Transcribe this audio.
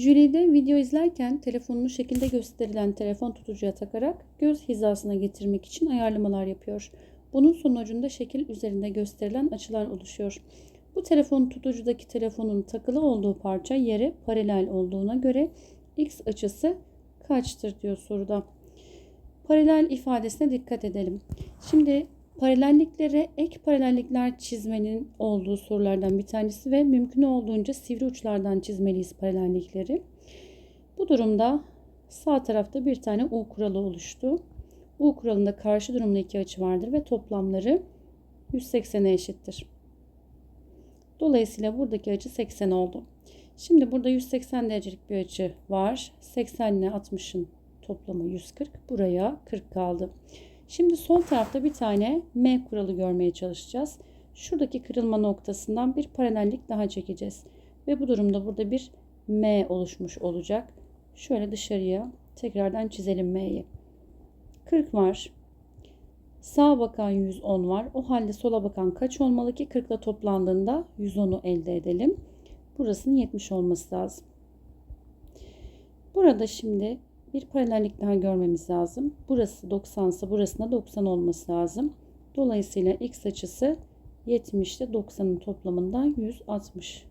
Jülide video izlerken telefonunu şekilde gösterilen telefon tutucuya takarak göz hizasına getirmek için ayarlamalar yapıyor. Bunun sonucunda şekil üzerinde gösterilen açılar oluşuyor. Bu telefon tutucudaki telefonun takılı olduğu parça yere paralel olduğuna göre x açısı kaçtır diyor soruda. Paralel ifadesine dikkat edelim. Şimdi paralelliklere ek paralellikler çizmenin olduğu sorulardan bir tanesi ve mümkün olduğunca sivri uçlardan çizmeliyiz paralellikleri. Bu durumda sağ tarafta bir tane U kuralı oluştu. U kuralında karşı durumda iki açı vardır ve toplamları 180'e eşittir. Dolayısıyla buradaki açı 80 oldu. Şimdi burada 180 derecelik bir açı var. 80 ile 60'ın toplamı 140. Buraya 40 kaldı. Şimdi sol tarafta bir tane M kuralı görmeye çalışacağız. Şuradaki kırılma noktasından bir paralellik daha çekeceğiz. Ve bu durumda burada bir M oluşmuş olacak. Şöyle dışarıya tekrardan çizelim M'yi. 40 var. Sağa bakan 110 var. O halde sola bakan kaç olmalı ki 40 ile toplandığında 110'u elde edelim. Burasının 70 olması lazım. Burada şimdi bir paralellik daha görmemiz lazım. Burası 90 ise burasında 90 olması lazım. Dolayısıyla x açısı 70 ile 90'ın toplamından 160